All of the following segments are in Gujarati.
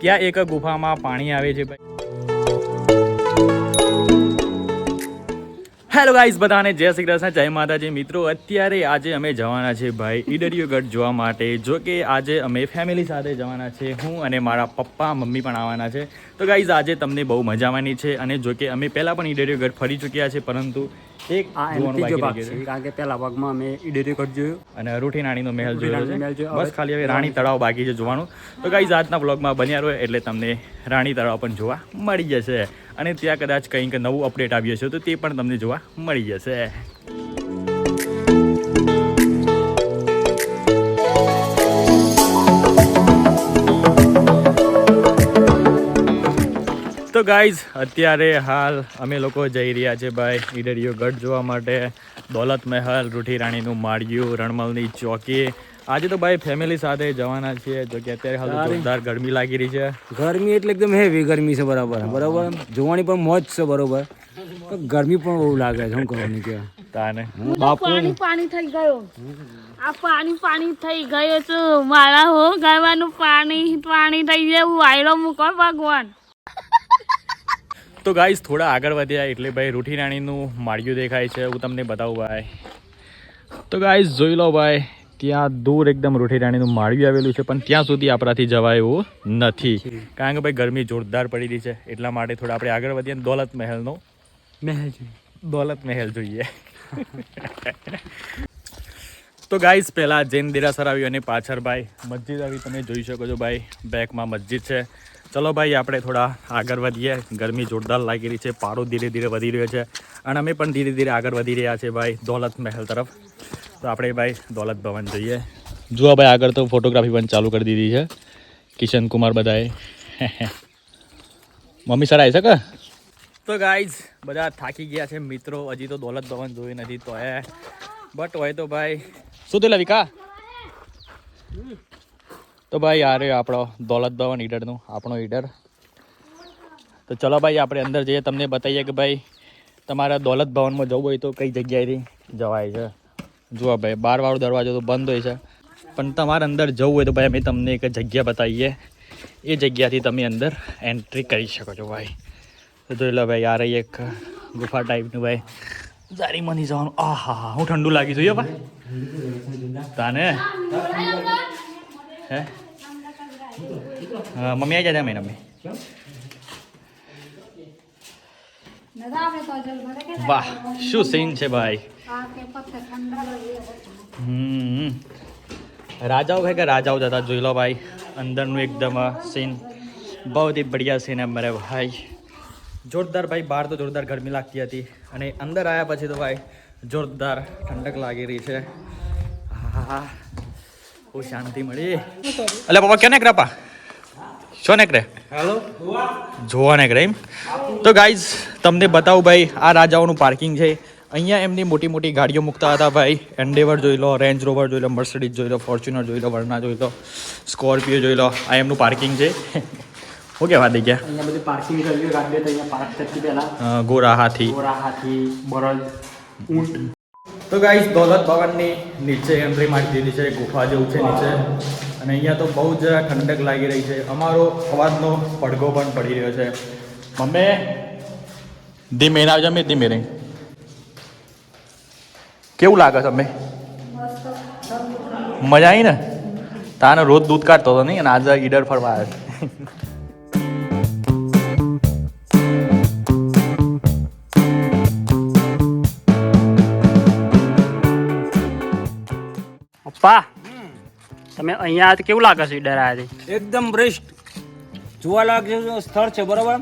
ત્યાં એક ગુફામાં પાણી આવે છે ભાઈ? હેલો ગાઈઝ બધાને જય શ્રી કૃષ્ણ, જય માતાજી. મિત્રો, અત્યારે આજે અમે જવાના છે ભાઈ ઈડરિયો ગઢ જોવા માટે. જો કે આજે અમે ફેમિલી સાથે જવાના છે, હું અને મારા પપ્પા, મમ્મી પણ આવવાના છે. તો ગાઈઝ આજે તમને બહુ મજા આવવાની છે. અને જો કે અમે પહેલાં પણ ઈડરિયો ગઢ ફરી ચૂક્યા છે, પરંતુ એક આ એનો જો ભાગ છે. કારણ કે પહેલા ભાગમાં અમે ઈડેરી કટ જોયું. અને રૂઠી રાણીનો મહેલ જોયો છે. બસ ખાલી હવે રાણી તળાવ બાકી છે જોવાનું. તો ગાઈઝ આજના બ્લોગમાં બન્યા રહો એટલે તમને રાણી તળાવ પણ જોવા મળી જશે. અને ત્યાં કદાચ કંઈક નવું અપડેટ આવ્યું હશે તો તે પણ તમને જોવા મળી જશે. ગાઈઝ અત્યારે હાલ અમે લોકો જઈ રહ્યા છે ભાઈ ઈડરિયો ગઢ જોવા માટે. દોલત મહેલ રૂઠી રાણીનું માળિયું રણમલની ચોકી. આજે તો ભાઈ ફેમિલી સાથે જવાના છીએ જો કે અત્યારે હાલ જોરદાર ગરમી લાગી રહી છે. ગરમી એટલે એકદમ હેવી ગરમી છે બરાબર. બરાબર? જોવાની પણ મોજ છે બરોબર. ગરમી પણ બહુ લાગે છે શું કરવાની કે. તાને. પાણી પાણી થઈ ગયો. આ પાણી પાણી થઈ ગયો છું. મારા હો ગાવાનું પાણી પાણી થઈ જાય વાયરો મૂકો ભગવાન. તો ગાઈઝ થોડા આગળ વધ્યા. એટલે ભાઈ રૂઠી રાણીનું માળિયું દેખાય છે. હું તમને બતાવું ભાઈ. તો ગાઈઝ જોઈ લો ભાઈ ત્યાં દૂર એકદમ રૂઠી રાણીનું માળિયું આવેલું છે પણ ત્યાં સુધી આપણાથી જવાય એવું નથી. કારણ કે ભાઈ ગરમી જોરદાર પડી રહી છે. એટલા માટે થોડા આપણે આગળ વધીએ દોલત મહેલનો. મહેલ દોલત મહેલ જોઈએ. તો ગાઈઝ પહેલા જૈન દેરાસર આવ્યું અને પાછળ ભાઈ મસ્જિદ આવી. તમે જોઈ શકો છો ભાઈ બેકમાં મસ્જિદ છે. ચલો ભાઈ આપણે થોડા આગળ વધીએ. ગરમી જોરદાર લાગી રહી છે. પારો ધીરે ધીરે વધી રહ્યો છે. અને અમે પણ ધીરે ધીરે આગળ વધી રહ્યા છે ભાઈ દોલત મહેલ તરફ. તો આપણે ભાઈ દોલત ભવન જઈએ. જુઓ ભાઈ આગળ તો ફોટોગ્રાફી પણ ચાલુ કરી દીધી છે. કિશન કુમાર બધાએ. મમ્મી સર આવી શકે તો ગાઈઝ બધા થાકી ગયા છે. મિત્રો હજી તો દોલત ભવન જોયું નથી તો હે. બટ હોય તો ભાઈ. શું થયેલા વિકા? તો ભાઈ, આ રહ્યો આપણો દોલત ભવન ઈડરનું, આપણો ઈડર. તો ચલો ભાઈ, આપણે અંદર જઈએ. તમને બતાવીએ કે ભાઈ, તમારા દોલત ભવનમાં જવું હોય તો કઈ જગ્યાએથી જવાય છે? જુઓ ભાઈ, બારવાળો દરવાજો તો બંધ હોય છે. પણ તમારે અંદર જવું હોય તો ભાઈ, અમે તમને એક જગ્યા બતાવીએ. એ જગ્યાથી તમે અંદર એન્ટ્રી કરી શકો છો ભાઈ. તો જોઈ લો ભાઈ, આ રહી એક ગુફા ટાઈપનું ભાઈ. જારી મની જવાનું. આ હા હા હું ઠંડુ લાગી જોઈએ ભાઈ. તાને? હે? મમ્મી આવી જાય મમ્મી વાહ શું સીન છે ભાઈ? હમ. રાજાઓ ભાઈ કે રાજાઓ જતા જોઈ લો ભાઈ અંદરનું એકદમ સીન બહુ જ બઢિયા સીન હે મારે ભાઈ. જોરદાર ભાઈ બહાર તો જોરદાર ગરમી લાગતી હતી અને અંદર આવ્યા પછી તો ભાઈ જોરદાર ઠંડક લાગી રહી છે. હા હા. બહુ શાંતિ મળી. એટલે પપ્પા ક્યાં નીકળ્યા પા? શું નીકળે? હેલો. જોવા નીકળે એમ. તો ગાઈઝ તમને બતાવું ભાઈ આ રાજાઓનું પાર્કિંગ છે. અહીંયા એમની મોટી મોટી ગાડીઓ મૂકતા હતા ભાઈ. એન્ડેવર જોઈ લો રેન્જ રોવર જોઈ લો મર્સિડીઝ જોઈ લો ફોર્ચ્યુનર જોઈ લો વર્ના જોઈ લો સ્કોર્પિયો જોઈ લો આ એમનું પાર્કિંગ છે. શું કહેવા દે ગયા અહીંયા બધી પાર્કિંગ કરી ગાડી તો અહીંયા પાર્ક થતી પહેલા. ગોરા હાથી ગોરા હાથી બળદ ઊંટ. તો ગાઈસ દોલત ભવનની નીચે એન્ટ્રી મારી દીધી છે, ગુફા જેવું છે નીચે. અને અહીંયા તો બહુ જ ઠંડક લાગી રહી છે. અમારો અવાજનો પડઘો પણ પડી રહ્યો છે. મમ્મી ધીમે ના જમે ધીમે રહી કેવું લાગે તમે મજા આવી ને? તાને રોજ દૂધ કાઢતો હતો નહીં, અને આજે ઈડર ફરવા આવ્યો. પપ્પા તમે અહીંયા તો કેવું લાગે છે ડરાયા એકદમ બ્રેસ્ટ જોવા લાગે સ્થળ છે બરાબર?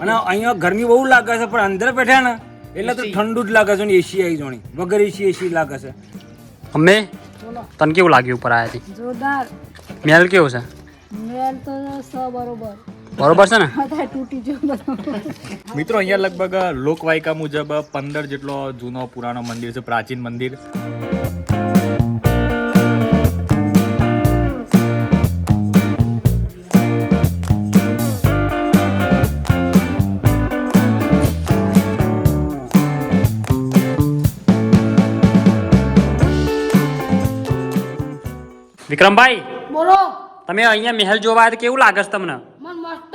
અને અહીંયા ગરમી બહુ લાગે છે પણ અંદર બેઠા ને એટલે તો ઠંડુ જ લાગે છે ને એસી આવી જોણી. વગર એસી એસી લાગે છે. અમે તને કેવું લાગ્યું ઉપર આવ્યાથી જોરદાર. મહેલ કેવું છે? મેલ તો સ બરોબર. બરોબર છે ને? મિત્રો અહીંયા લગભગ લોકવાયકા મુજબ પંદર જેટલો જૂનો પુરાણો મંદિર છે પ્રાચીન મંદિર. વિક્રમભાઈ બોલો. તમે અહીંયા મહેલ જોવા આવ્યા કેવું લાગે છે તમને? મન મસ્ત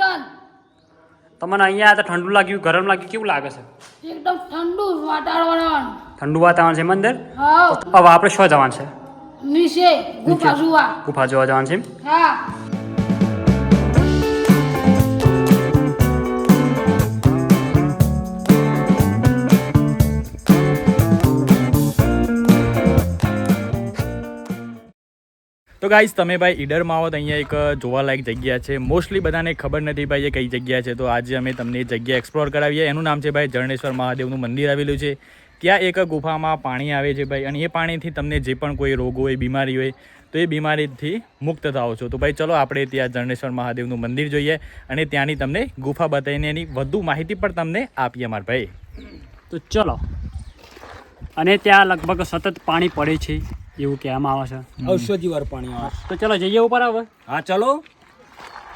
તમને અહીંયા તો ઠંડુ લાગ્યું ગરમ લાગ્યું કેવું લાગે છે? એકદમ ઠંડુ વાતાવરણ. ઠંડુ વાતાવરણ છે મંદિર? હા. હવે આપણે શું જવાનું છે? નીચે ગુફા જોવા. ગુફા જોવા જવાનું છે હા. તો ગાઈઝ તમે ભાઈ ઈડરમાં આવો તો અહીંયા એક જોવાલાયક જગ્યા છે. મોસ્ટલી બધાને ખબર નથી ભાઈ એ કઈ જગ્યા છે. તો આજે અમે તમને જગ્યા એક્સપ્લોર કરાવીએ. એનું નામ છે ભાઈ જરણેશ્વર મહાદેવનું મંદિર આવેલું છે. ત્યાં એક ગુફામાં પાણી આવે છે ભાઈ, અને એ પાણીથી તમને જે પણ કોઈ રોગ હોય, બીમારી હોય, તો એ બીમારીથી મુક્ત થાઓ છો. તો ભાઈ ચલો આપણે ત્યાં જરણેશ્વર મહાદેવનું મંદિર જોઈએ અને ત્યાંની તમને ગુફા બતાવીને એની વધુ માહિતી પણ તમને આપીએ અમારા ભાઈ. તો ચલો. અને ત્યાં લગભગ સતત પાણી પડે છે. એવું કહેવામાં આવે છે. ઔષધિ વાર પાણી આવે તો ચલો જઈએ ઉપર હવે. હા ચલો.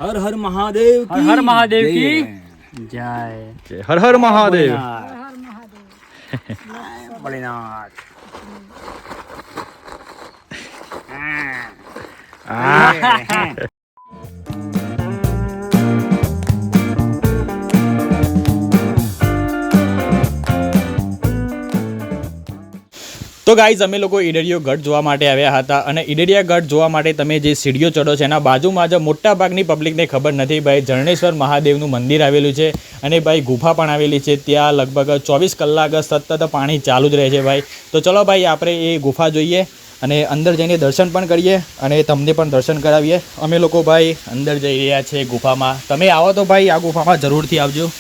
હર હર મહાદેવ હર હર મહાદેવ કી જય. જય હર હર મહાદેવ. ભોલેનાથ તો ગાઈઝ અમે લોકો ઈડરિયો ગઢ જોવા માટે આવ્યા હતા અને ઈડરિયા ગઢ જોવા માટે તમે જે સીડીઓ ચડો છો, એના બાજુમાં જ મોટા ભાગની પબ્લિકને ખબર નથી ભાઈ, જરણેશ્વર મહાદેવનું મંદિર આવેલું છે અને ભાઈ, ગુફા પણ આવેલી છે. ત્યાં લગભગ ચોવીસ કલાક સતત પાણી ચાલુ જ રહે છે ભાઈ. તો ચલો ભાઈ, આપણે એ ગુફા જોઈએ અને અંદર જઈને દર્શન પણ કરીએ અને તમને પણ દર્શન કરાવીએ. અમે લોકો ભાઈ, અંદર જઈ રહ્યા છે ગુફામાં. તમે આવો તો ભાઈ, આ ગુફામાં જરૂરથી આવજો.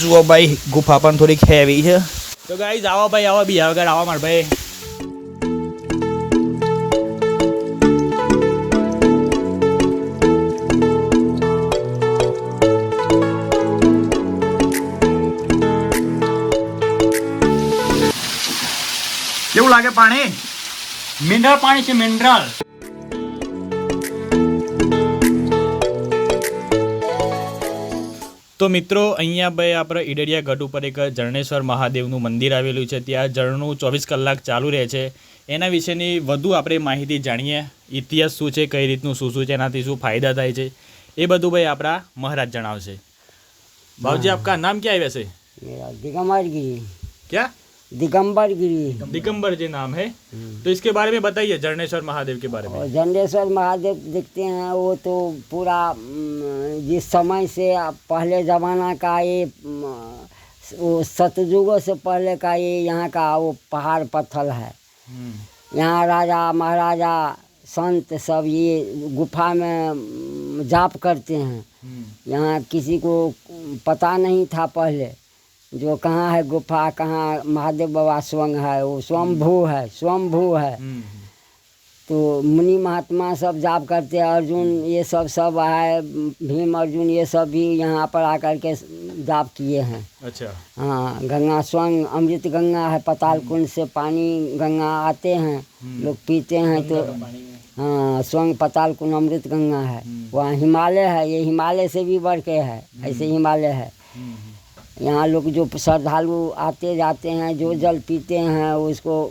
જુઓ ભાઈ, ગુફા પણ થોડીક હેવી છે. તો ગાઈઝ આવો ભાઈ આવો બી વગર આવો માર ભાઈ. કેવું લાગે પાણી? મિનરલ પાણી છે મિનરલ. તો મિત્રો અહીંયા ભાઈ આપણે ઈડરિયા ગઢ ઉપર એક જરણેશ્વર મહાદેવનું મંદિર આવેલું છે ત્યાં જળનું ચોવીસ કલાક ચાલુ રહે છે એના વિશેની વધુ આપણે માહિતી જાણીએ ઇતિહાસ શું છે કઈ રીતનું શું શું છે એનાથી શું ફાયદા થાય છે એ બધું ભાઈ આપણા મહારાજ જણાવશે ભાવજી આપકા નામ क्या है वैसे मेरा दिगंबर गिरी क्या दिगंबर गिरी दिगंबर जी नाम है। तो इसके बारे में बताइए जरनेश्वर महादेव के बारे में। और जंडेश्वर महादेव देखते हैं वो तो पूरा म, जिस समय से पहले ज़माना का ये म, वो सतयुगों से पहले का ये यहाँ का वो पहाड़ पत्थर है। हम्म, यहाँ राजा महाराजा संत सब ये गुफा में जाप करते हैं। हम्म, यहाँ किसी को पता नहीं था पहले। जो कहाँ है गुफा कहाँ महादेव बाबा स्वयं है वो स्वयंभू है स्वयंभू है। हम्म, तो मुनि महात्मा सब जाप करते हैं अर्जुन ये सब सब है भीम अर्जुन ये सब भी यहाँ पर आकर के जाप किए हैं। अच्छा। हाँ गंगा स्वयं अमृत गंगा है पताल कुंड से पानी गंगा आते हैं लोग पीते हैं तो हाँ स्वयं पताल कुंड अमृत गंगा है। वहाँ हिमालय है ये हिमालय से भी बढ़ के है ऐसे हिमालय है। यहाँ लोग जो श्रद्धालु आते जाते हैं जो जल पीते हैं उसको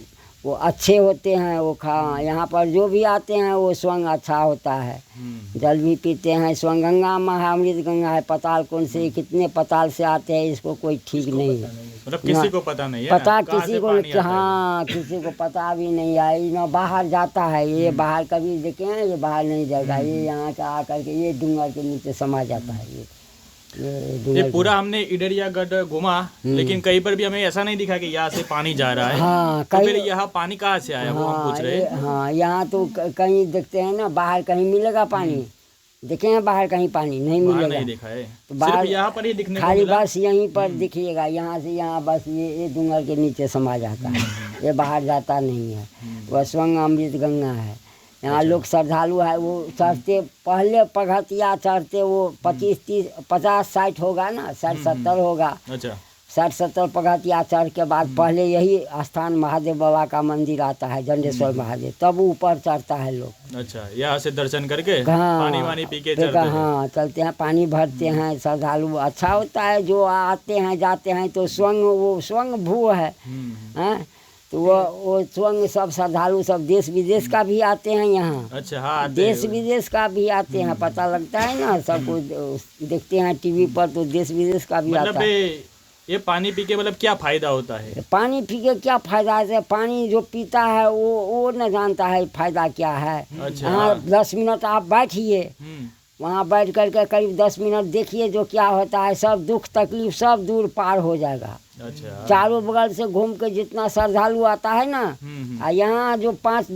वो अच्छे होते हैं वो खा यहाँ पर जो भी आते हैं वो स्वयं अच्छा होता है। हम्म, जल भी पीते हैं स्वयं गंगा में है अमृत गंगा है पताल कौन से कितने पताल से आते हैं इसको कोई ठीक नहीं। है। मतलब किसी को पता नहीं है पता किसी को है? किसी को पता भी नहीं है ना बाहर जाता है ये बाहर कभी देखे हैं ये बाहर नहीं जाएगा ये यहाँ का आकर के ये डूंगर के नीचे समा जाता है ये। ये पूरा हमने इडरिया गढ़ घुमा लेकिन कहीं पर भी हमें ऐसा नहीं दिखा कि यहाँ से पानी जा रहा है। हाँ तो फिर यहाँ पानी कहाँ से आया हाँ, वो हम हाँ पूछ रहे हैं। हाँ यहाँ तो कहीं देखते हैं ना बाहर कहीं मिलेगा पानी। देखे हैं बाहर कहीं पानी नहीं मिलेगा। नहीं देखा है। तो बाहर- यहाँ पर ही दिखने खाली बस यहीं पर दिखिएगा यहाँ से यहाँ बस ये ये डूंगर के नीचे समा जाता है। ये बाहर जाता नहीं है। वह स्वंग अमृत गंगा है। यहाँ लोग श्रद्धालु है वो चढ़ते पहले पगहतिया चढ़ते वो पच्चीस तीस पचास साठ होगा ना साठ सत्तर होगा। अच्छा। साठ सत्तर पगहतिया चढ़ के बाद पहले यही स्थान महादेव बाबा का मंदिर आता है जंडेश्वर महादेव तब ऊपर चढ़ता है लोग। अच्छा यहाँ से दर्शन करके हाँ पानी वानी पी के चलते हाँ। चलते हैं पानी भरते हैं श्रद्धालु अच्छा होता है जो आते हैं जाते हैं तो स्वयं वो स्वयं भू है। हम्म, हैं तो वो वो स्वयं सब श्रद्धालु सब देश विदेश का भी आते हैं यहाँ। अच्छा हाँ देश विदेश का भी आते हैं पता लगता है ना सबको देखते हैं टीवी पर तो देश विदेश का भी मतलब आता है। ये पानी पी के मतलब क्या फ़ायदा होता है? पानी पी के क्या फ़ायदा है? पानी जो पीता है वो वो न जानता है फ़ायदा क्या है। अच्छा। हाँ दस मिनट आप बैठिए। हम्म, वहाँ बैठ करके करीब दस मिनट देखिए जो क्या होता है सब दुख तकलीफ़ सब दूर पार हो जाएगा। अच्छा। चारों बगल से घूम के जितना श्रद्धालु आता है ना हम्म, हम्म, आ यहाँ जो पाँच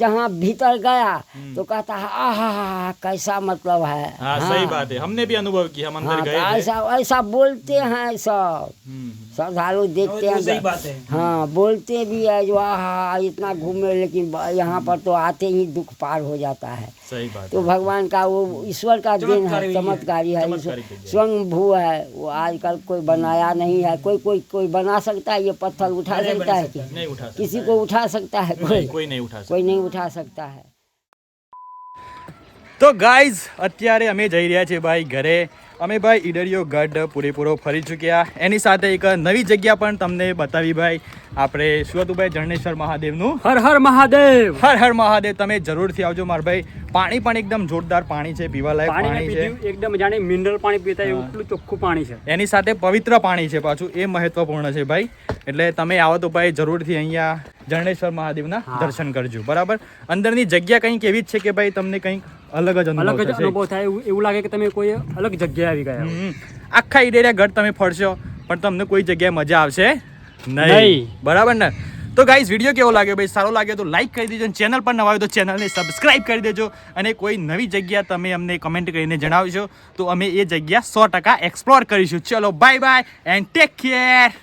जहाँ भीतर गया तो कहता है आहा कैसा मतलब है? हाँ सही बात है। हमने भी अनुभव किया हम अंदर हाँ, गए तो ऐसा ऐसा बोलते हैं सब। हम्म, श्रद्धालु देखते वो सही हैं बात है हाँ बोलते भी है जो आहा इतना घूमे लेकिन ब- यहाँ पर तो आते ही दुख पार हो जाता है सही बात तो है भगवान का वो ईश्वर का देन चमत्कार है ही है। चमत्कारी है चमत्कारी चीज़ है। स्वयं भू है वो आजकल कोई बनाया नहीं है कोई कोई कोई बना सकता है ये पत्थर उठा सकता है कि नहीं उठा सकता किसी को उठा सकता है नहीं, कोई कोई नहीं उठा सकता कोई नहीं उठा सकता है તો ગાઈઝ અત્યારે અમે જઈ રહ્યા છીએ ભાઈ ઘરે અમે ભાઈ ઈડરિયો ગઢ પૂરેપૂરો ફરી ચૂક્યા. એની સાથે એક નવી જગ્યા પણ તમને બતાવી ભાઈ. આપણે શું હતું ભાઈ જરણેશ્વર મહાદેવનું હર હર મહાદેવ! હર હર મહાદેવ. તમે જરૂરથી આવજો મારા ભાઈ. પાણી પણ એકદમ જોરદાર પાણી છે પીવાલાયક પાણી પાણી છે. એકદમ જાણે મિનરલ પાણી પીતા એટલું ચોખ્ખું પાણી છે. એની સાથે પવિત્ર પાણી છે પાછું એ મહત્વપૂર્ણ છે ભાઈ. એટલે તમે આવો તો ભાઈ જરૂરથી અહીંયા જરણેશ્વર મહાદેવના દર્શન કરજો બરાબર? અંદરની જગ્યા કંઈક એવી જ છે કે ભાઈ તમને કંઈક અલગ જ અલગ અનુભવ જ અનુભવ થાય એવું લાગે કે તમે કોઈ અલગ જગ્યાએ આવી ગયા આખા ઈડેરિયા ગઢ તમે ફરશો પણ તમને કોઈ જગ્યાએ મજા આવશે નહીં. બરાબર ને? તો ગાઈઝ વીડિયો કેવો લાગ્યો? ભાઈ, સારો લાગ્યો તો લાઈક કરી દેજો ચેનલ પર નવા હોય તો ચેનલને સબસ્ક્રાઈબ કરી દેજો અને કોઈ નવી જગ્યા તમે અમને કમેન્ટ કરીને જણાવજો તો અમે એ જગ્યા સો ટકા એક્સપ્લોર કરીશું. ચલો bye bye and take care